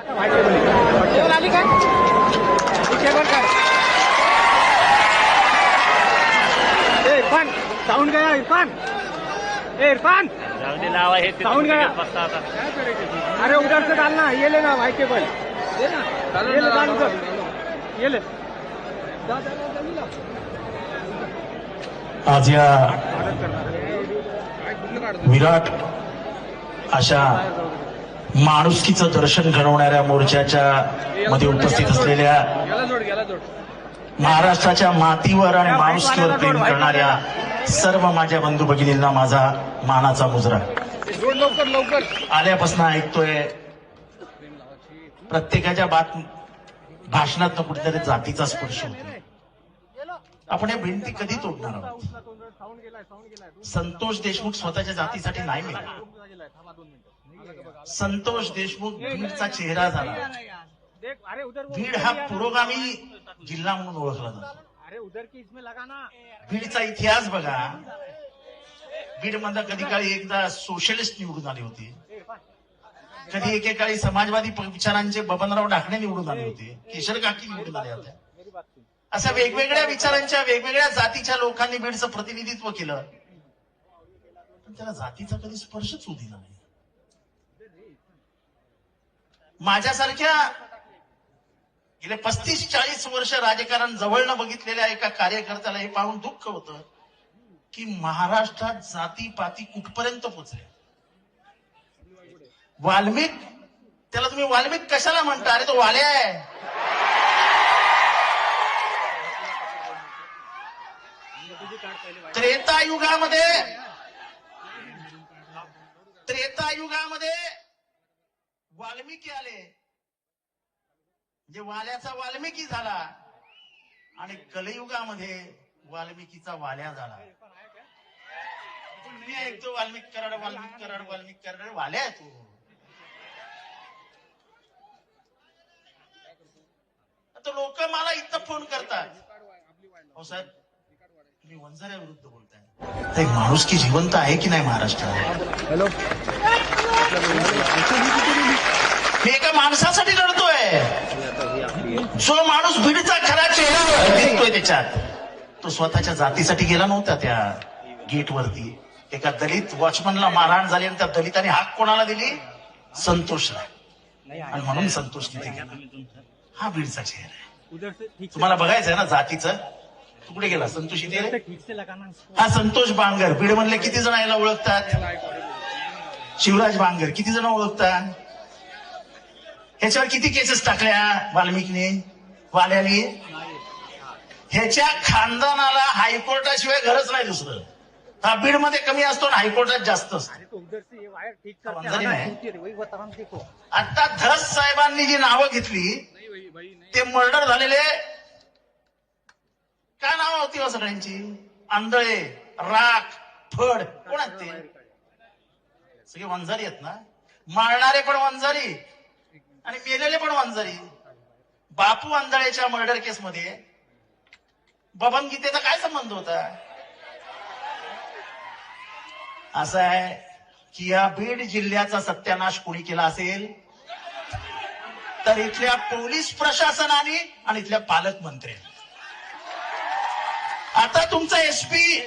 जेवण आली का? जेवण कर ए इरफान साऊंड गया इरफान. ए इरफान. लावा हे साऊंड गया. बसता आता. अरे उधर से डालना ये लेना भाई केबल ये ले डाल उधर ये ले. आज या विराट अशा माणुसकीचं दर्शन घडवणाऱ्या मोर्चाच्या मध्ये उपस्थित असलेल्या महाराष्ट्राच्या मातीवर आणि माणुसकीवर प्रेम करणाऱ्या सर्व माझ्या बंधू भगिनींना माझा मानाचा मुजरा. आल्यापासून ऐकतोय प्रत्येकाच्या बात भाषणात कुठेतरी जातीचा स्पर्श होतो. आपण या भिंती कधी तोडणार आहोत? संतोष देशमुख स्वतःच्या जातीसाठी नाही मिळाला संतोष देशमुख बीडचा चेहरा झाला. भीड बीड हा पुरोगामी जिल्हा म्हणून ओळखला जातो. भीडचा बीडचा इतिहास बघा. बीड मधला कधी काळी एकदा सोशलिस्ट निवडून आले होते. कधी एकेकाळी समाजवादी विचारांचे बबनराव ढाकणे निवडून आले होते केशर काकी निवडून आल्या होत्या अशा वेगवेगळ्या विचारांच्या वेगवेगळ्या जातीच्या लोकांनी बीडचं प्रतिनिधित्व केलं. पण त्याला जातीचा कधी स्पर्शच होऊ दिला नाही. माझ्यासारख्या गेले पस्तीस चाळीस वर्ष राजकारण जवळनं बघितलेल्या एका कार्यकर्त्याला हे पाहून दुःख होतं की महाराष्ट्रात जाती पाती कुठपर्यंत पोचल्या वाल्मिक? त्याला तुम्ही वाल्मिक कशाला म्हणता? अरे तो वाल्या आहे. त्रेता युगामध्ये त्रेता युगामध्ये वाल्मिकी आले. म्हणजे वाल्याचा वाल्मिकी झाला आणि कलयुगामध्ये वाल्मिकीचा वाल्या झाला. मी ऐकतो वाल्मिक कराड वाल्मिक कराड वाल्मिक कराड वाल्या आहे तू. आता लोक मला इथं फोन करतात. हो साहेब. तुम्ही वंजाऱ्याविरुद्ध बोलताय. ते माणुसकी जिवंत आहे की नाही महाराष्ट्रात? हॅलो. हे एका माणसासाठी लढतोय जो माणूस बीडचा खरा चेहरा दिसतोय त्याच्यात तो स्वतःच्या जातीसाठी गेला नव्हता त्या गेटवरती. एका दलित वॉचमनला मारहाण झाली आणि त्या दलिताने हाक कोणाला दिली? संतोषला. आणि म्हणून संतोष तिथे गेला. हा बीडचा चेहरा आहे. तुम्हाला बघायचंय ना जातीचं? तू कुठे गेला? संतोष इथे हा संतोष बांगर. बीड मधले किती जण याला ओळखतात? शिवराज बांगर. किती जण ओळखतात? ह्याच्यावर किती केसेस टाकल्या वाल्मिकने? वाल्याने? ह्याच्या खानदानाला हायकोर्टाशिवाय घरच नाही दुसरं. हा बीडमध्ये कमी असतो आणि हायकोर्टात जास्त असतो. आता धस साहेबांनी जी नावं घेतली ते मर्डर झालेले. काय नावं होती हो सगळ्यांची? आंधळे राख फड. कोण आहेत ते? सगळे वंजारी आहेत ना? मारणारे पण वंजारी आणि मेलेले पण वंजारी. बापू आंधळेच्या मर्डर केसमध्ये बबन गीतेचा काय संबंध होता? असं आहे की या बीड जिल्ह्याचा सत्यानाश कोणी केला असेल? तर इथल्या पोलीस प्रशासनाने आणि इथल्या पालकमंत्र्यांनी आता तुमचा एसपी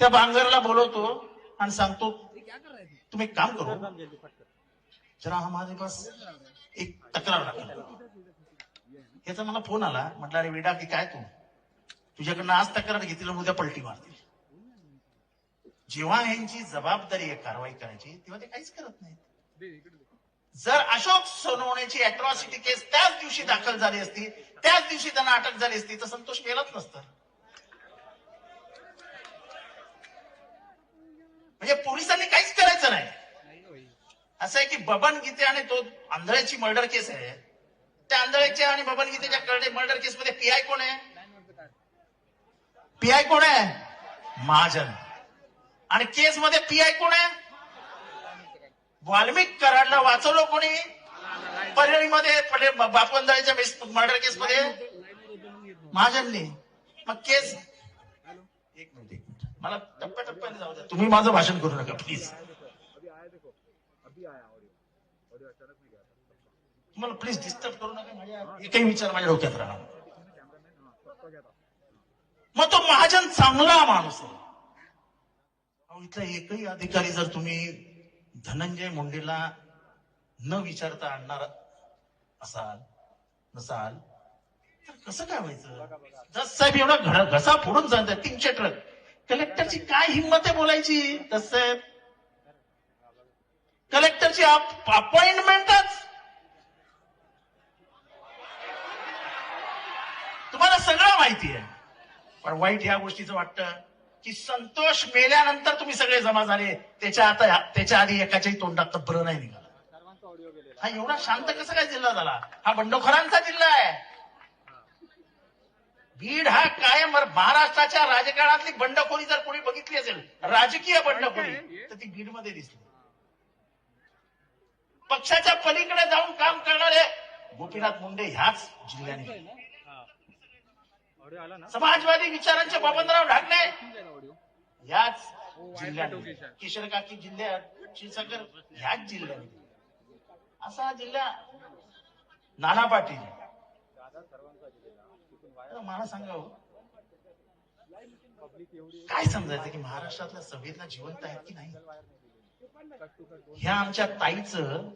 त्या बांगरला बोलवतो आणि सांगतो तुम्ही एक काम करो. जरा हा माझे जरा पास एक तक्रार दाखल याचा मला फोन आला म्हटलं अरे वेडा की काय तू? तुझ्याकडनं आज तक्रार घेतली उद्या पलटी मारतील. जेव्हा यांची जबाबदारी आहे कारवाई करायची तेव्हा ते काहीच करत नाहीत. जर अशोक सोनवणेची अॅट्रॉसिटी केस त्याच दिवशी दाखल झाली असती त्याच दिवशी त्यांना अटक झाली असती तर संतोष मेलत नसतं. म्हणजे पोलिसांनी काहीच करायचं नाही. असं आहे की बबन गीते आणि तो आंधळ्याची मर्डर केस आहे. त्या आंधळ्याच्या आणि बबन गीतेच्या करडे मर्डर केस मध्ये पीआय कोण आहे? पीआय कोण आहे? महाजन. आणि केस मध्ये पीआय कोण आहे? वाल्मिक कराडला वाचवलं कोणी? परळीमध्ये बापू आंधळ्याच्या मर्डर केस मध्ये? महाजनने. मग केस एक मिनिट एक मिनिट. मला टप्प्याटप्प्याने जाऊ द्या. तुम्ही माझं भाषण करू नका प्लीज तुम्हाला प्लीज डिस्टर्ब करू नका माझ्या एकही विचार माझ्या डोक्यात राहणार मग तो महाजन चांगला माणूस आहे. इथला एकही अधिकारी जर तुम्ही धनंजय मुंडेला न विचारता आणणार असाल नसाल तर कसं काय व्हायचं? दस साहेब एवढा घड घसा फोडून जातात तीनशे ट्रक. कलेक्टरची काय हिंमत आहे बोलायची? दस साहेब. कलेक्टरची अपॉइंटमेंटच तुम्हाला सगळं माहिती आहे. पण वाईट ह्या गोष्टीचं वाटतं. की संतोष मेल्यानंतर तुम्ही सगळे जमा झाले. त्याच्या आता त्याच्या आधी एकाच्याही तोंडात तब्र नाही निघाला. हा एवढा शांत कसा काय जिल्हा झाला? हा बंडखोरांचा जिल्हा आहे. बीड हा कायम महाराष्ट्राच्या राजकारणातली बंडखोरी जर कोणी बघितली असेल राजकीय बंडखोरी तर ती बीडमध्ये दिसली. पक्षाच्या पलीकडे जाऊन काम करणारे गोपीनाथ मुंडे ह्याच जिल्ह्याने समाजवादी विचारांचे बबनराव ढाकणे. ह्याच जिल्ह्यात. किशोर काकी जिल्ह्यात क्षीरसागर ह्याच जिल्ह्यात असा जिल्हा नाना पाटील. मला सांगा हो, काय समजायचं की महाराष्ट्रातल्या संवेदना जिवंत आहेत की नाही? ह्या आमच्या ताईचं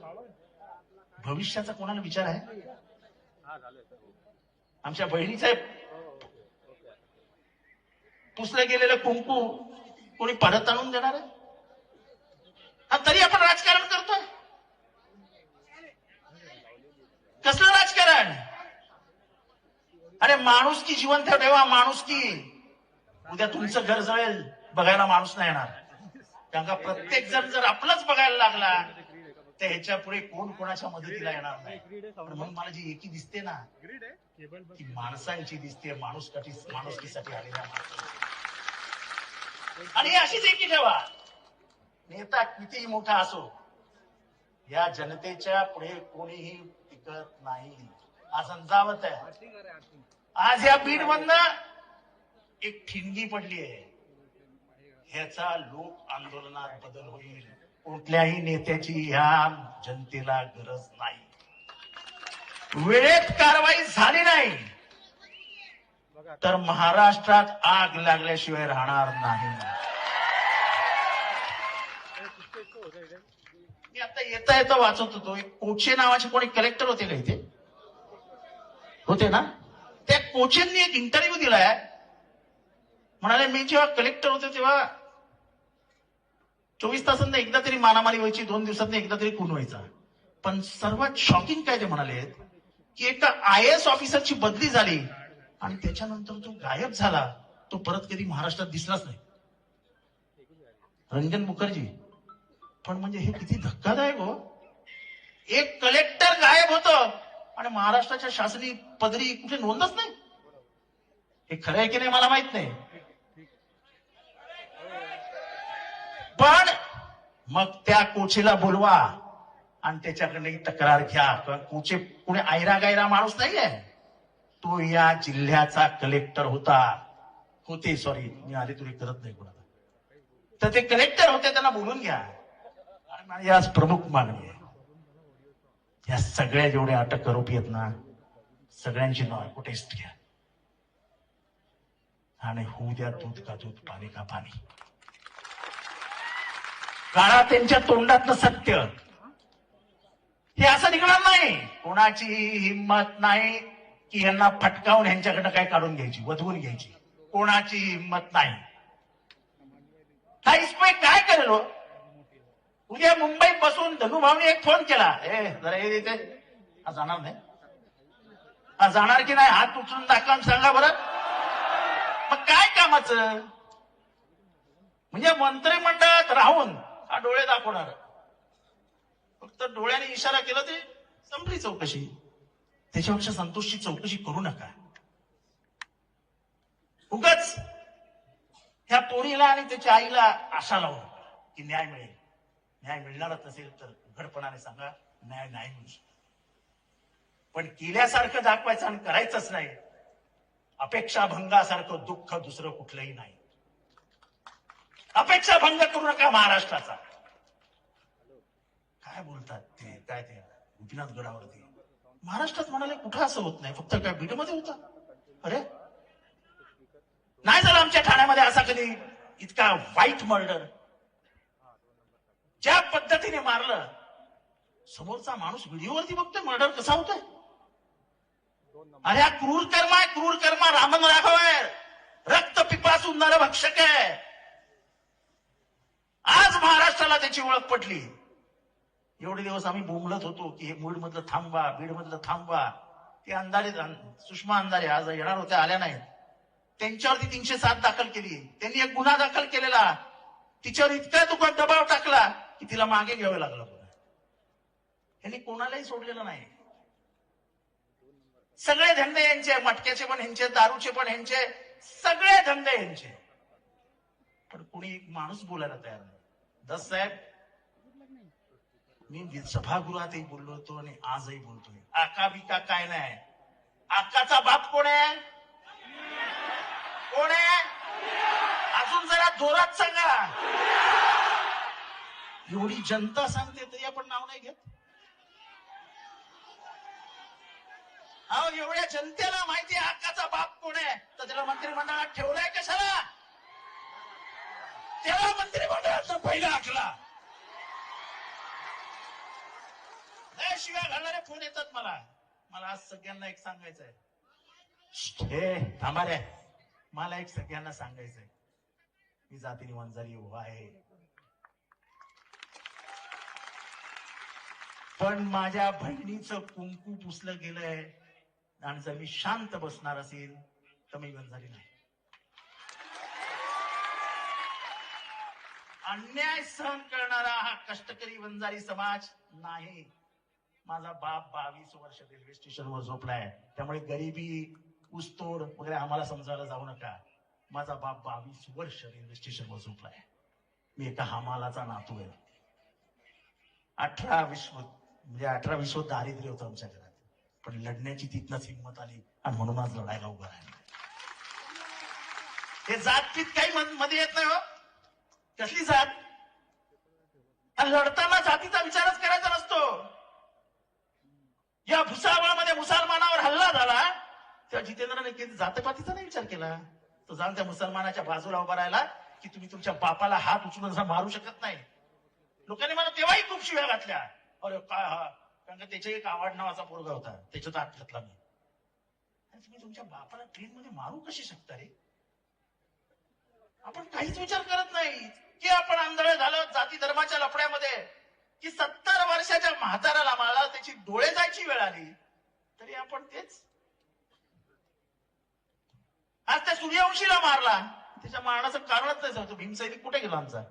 भविष्याचा कोणाला विचार आहे? आमच्या बहिणीचा पुसलं गेलेलं कुंकू कोणी परत आणून देणार आहे? आणि तरी आपण राजकारण करतोय. कसलं राजकारण? अरे माणूस की जिवंत ठेवा माणूस की उद्या तुमचं घर जळेल बघायला माणूस नाही येणार. कारण का प्रत्येक जण जर आपलंच बघायला लागला तर ह्याच्या पुढे कोण कोणाच्या मदतीला येणार नाही? म्हणून मला जी एकी दिसते ना ग्रीड आहे. केबल ती माणसांची दिसते माणूस माणुसकीसाठी आलेल्या माणसांची. आणि अशीच एकी ठेवा. नेता कितीही मोठा असो या जनतेच्या पुढे कोणीही टिकत नाही. हा समजावत आहे. आज या बीड मधनं एक ठिणगी पडली आहे. ह्याचा लोक आंदोलनात बदल होईल. कुठल्याही नेत्याची ह्या जनतेला गरज नाही. वेळेत कारवाई झाली नाही. तर महाराष्ट्रात आग लागल्याशिवाय राहणार नाही. मी आता येता येता वाचत होतो. एक कोचे नावाचे कोणी कलेक्टर होते का इथे? होते ना? त्या कोचेंनी एक इंटरव्ह्यू दिलाय. म्हणाले मी जेव्हा कलेक्टर होते तेव्हा चोवीस तासांना एकदा तरी मारामारी व्हायची दोन दिवसांनी एकदा तरी खून व्हायचा. पण सर्वात शॉकिंग काय ते म्हणाले की एका आय एस ऑफिसरची बदली झाली आणि त्याच्यानंतर तो गायब झाला तो परत कधी महाराष्ट्रात दिसलाच नाही. रंजन मुखर्जी. पण म्हणजे हे किती धक्कादायक हो. एक कलेक्टर गायब होत आणि महाराष्ट्राच्या शासनी पदरी कुठे नोंदच नाही. हे खरं आहे की नाही मला माहीत नाही. पण मग त्या कोचीला बोलवा आणि त्याच्याकडे तक्रार घ्या. कारण कोचे कुणी आयरा गायरा माणूस नाहीये. तो या जिल्ह्याचा कलेक्टर होता. होते सॉरी मी आले तुला करत नाही कोणाला. तर ते कलेक्टर होते त्यांना बोलून घ्या. याच माझी आज प्रमुख मागणी आहे. या सगळ्या जेवढे अटक आरोपी आहेत ना सगळ्यांची नार्को टेस्ट घ्या. आणि होऊ द्या दूध का दूध पाणी का पाणी. काळा त्यांच्या तोंडातनं सत्य. हे असं निघणार नाही. कोणाची हिंमत नाही की यांना फटकावून यांच्याकडे काय काढून घ्यायची वधवून घ्यायची. कोणाची हिंमत नाही. हा इस्माईल काय करेल हो? उद्या मुंबईत बसून धनुभावने एक फोन केला. ए जरा हे देते हा जाणार नाही. हा जाणार की नाही? हात उचलून दाखवा सांगा बरं. मग काय कामाचं? म्हणजे मंत्रिमंडळात राहून हा डोळे दाखवणार. फक्त डोळ्याने इशारा केला ते संपली चौकशी. त्याच्यापेक्षा संतोषची चौकशी करू नका. उगच ह्या पोरीला आणि त्याच्या आईला आशा लावू नका की न्याय मिळेल. न्याय मिळणारच नसेल तर उघडपणाने सांगा न्याय नाही मिळू शकत. पण केल्यासारखं दाखवायचं आणि करायचंच नाही. अपेक्षा भंगासारखं दुःख दुसरं कुठलंही नाही. अपेक्षा भंग करू नका महाराष्ट्राचा. काय बोलतात ते? काय ते? गोपीनाथ गडावरती. महाराष्ट्रात म्हणाले कुठं असं होत नाही? फक्त काय बीडमध्ये होतं? अरे? नाही झालं आमच्या ठाण्यामध्ये असा कधी इतका वाईट मर्डर ज्या पद्धतीने मारलं समोरचा माणूस व्हिडिओवरती बघतोय मर्डर कसा होतोय? अरे हा क्रूर कर्म आहे क्रूर कर्म रामन राघव आहे. रक्त पिपासून भक्षक आहे. आज महाराष्ट्राला त्याची ओळख पटली. एवढे दिवस आम्ही बोंबलत होतो की हे बीड मधलं थांबवा बीड मधलं थांबवा. ते अंधारे सुषमा अंधारे आज येणार होत्या आल्या नाहीत. त्यांच्यावरती तीनशे सात दाखल केली. त्यांनी एक गुन्हा दाखल केलेला. तिच्यावर इतका तुका दबाव टाकला की तिला मागे घ्यावं लागलं पुन्हा. यांनी कोणालाही सोडलेलं नाही. सगळे धंदे यांचे मटक्याचे पण ह्यांचे दारूचे पण ह्यांचे सगळे धंदे यांचे. पण कोणी एक माणूस बोलायला तयार नाही. दस साहेब मी सभागृहातही बोललो होतो आणि आजही बोलतोय. आका बिका काय नाही. आकाचा बाप कोण आहे? कोण आहे? अजून जरा जोरात सांगा. एवढी जनता सांगते तरी आपण नाव नाही घेत. अहो एवढ्या जनतेला माहिती आकाचा बाप कोण आहे? तर त्याला मंत्रिमंडळात ठेवलाय कशाला? त्याला मंत्रिमंडळाचा पहिला आखला नाही शिव्या घालणारे फोन येतात मला. मला आज सगळ्यांना एक सांगायचं आहे हे थांबा रे. मला एक सगळ्यांना सांगायचंय. मी जातीने वंजारी उभा आहे. पण माझ्या बहिणीचं कुंकू पुसलं गेलंय. आणि जर मी शांत बसणार असेल तर मी वंजारी नाही. अन्याय सहन करणारा हा कष्टकरी वंजारी समाज नाही. माझा बाप बावीस वर्ष रेल्वे स्टेशनवर झोपलाय. त्यामुळे गरिबी ऊसतोड वगैरे आम्हाला समजायला जाऊ नका. माझा बाप बावीस वर्ष रेल्वे स्टेशनवर झोपलाय. मी एका हमालाचा नातू आहे. अठरा विश्व म्हणजे अठरा विश्व दारिद्र्य होतं आमच्या घरात. पण लढण्याची तिथनच हिंमत आली आणि म्हणून आज लढायला उभं राहिलं. हे जात काही मध्ये येत नाही हो. कसली जात? लढताना जातीचा विचारच करायचा नसतो. या भुसावळामध्ये मुसलमानावर हल्ला झाला तेव्हा जितेंद्रने किती जातपातीचा नाही विचार केला. तो जाऊन त्या मुसलमानाच्या बाजूला उभा राहिला की तुम्ही तुमच्या बापाला हात उचलून असा मारू शकत नाही. लोकांनी मला तेव्हाही खूप शिव्या घातल्या. अरे काय हा? कारण का त्याच्या एक आवड नावाचा पोरगा होता. त्याच्यात आत घातला मी. तुम्ही तुमच्या बापाला ट्रेन मध्ये मारू कशी शकता रे? आपण काहीच विचार करत नाही. की आपण आंधळे झालं जाती धर्माच्या लफड्यामध्ये की सत्तर वर्षाच्या म्हाताऱ्याला मला त्याची डोळे जायची वेळ आली. तरी आपण तेच. आज त्या सूर्यवंशीला मारला. त्याच्या मारण्याचं कारणच नाही सांगतो भीमसैनिक कुठे गेला आमचा?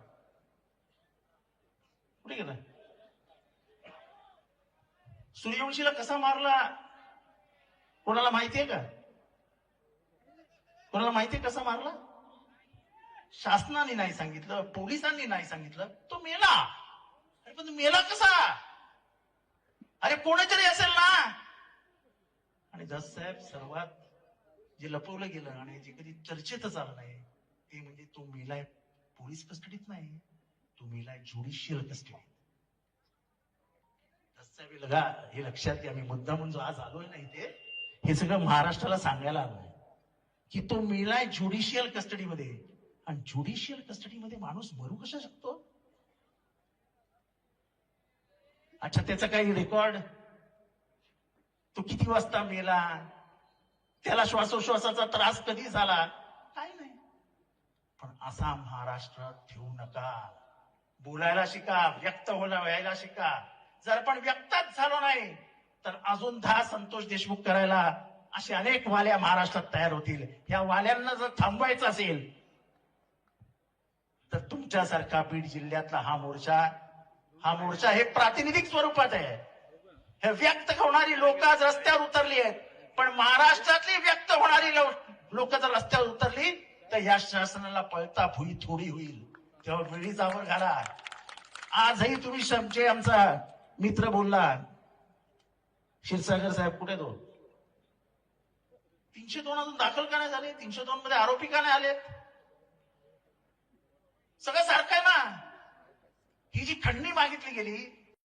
कुठे गेला? सूर्यवंशीला कसा मारला? कोणाला माहितीये का? कोणाला माहितीये कसा मारला? शासनाने नाही सांगितलं पोलिसांनी नाही सांगितलं तो मेला. अरे पण मेला कसा? अरे कोणीतरी असेल ना? आणि दस साहेब सर्वात जे लपवलं गेलं आणि जे कधी चर्चेतच आलं नाही ते म्हणजे तो मेलाय पोलीस कस्टडीत नाही तो मेलाय ज्युडिशियल कस्टडीत. दस साहेब हे लगा हे लक्षात घ्या मी मुद्दा म्हणून जो आज आलोय ना इथे हे सगळं महाराष्ट्राला सांगायला आलोय. की तो मेलाय ज्युडिशियल कस्टडीमध्ये आणि ज्युडिशियल कस्टडीमध्ये माणूस मरू कसा शकतो? अच्छा त्याचा काही रेकॉर्ड तो किती वाजता मेला? त्याला श्वासोश्वासाचा त्रास कधी झाला? काय नाही. पण असा महाराष्ट्र ठेवू नका. बोलायला शिका व्यक्त होला व्हायला शिका. जर पण व्यक्तच झालो नाही तर अजून दहा संतोष देशमुख करायला असे अनेक वाल्या महाराष्ट्रात तयार होतील. या वाल्यांना जर थांबवायचं असेल तर तुमच्यासारखा बीड जिल्ह्यातला हा मोर्चा हा मोर्चा हे प्रातिनिधिक स्वरूपात आहे. हे व्यक्त होणारी लोक आज रस्त्यावर उतरली आहेत. पण महाराष्ट्रातली व्यक्त होणारी लोक जर रस्त्यावर उतरली तर या शासनाला पळता भुई थोडी होईल. तेव्हा वेळीचावर घाला. आजही तुम्ही शमचे आमचा मित्र बोलला. क्षीरसागर साहेब कुठे तो तीनशे दोन अजून दाखल का नाही झाले? तीनशे दोन मध्ये आरोपी का नाही आले? सगळं सारखं आहे ना. ही जी खंडणी मागितली गेली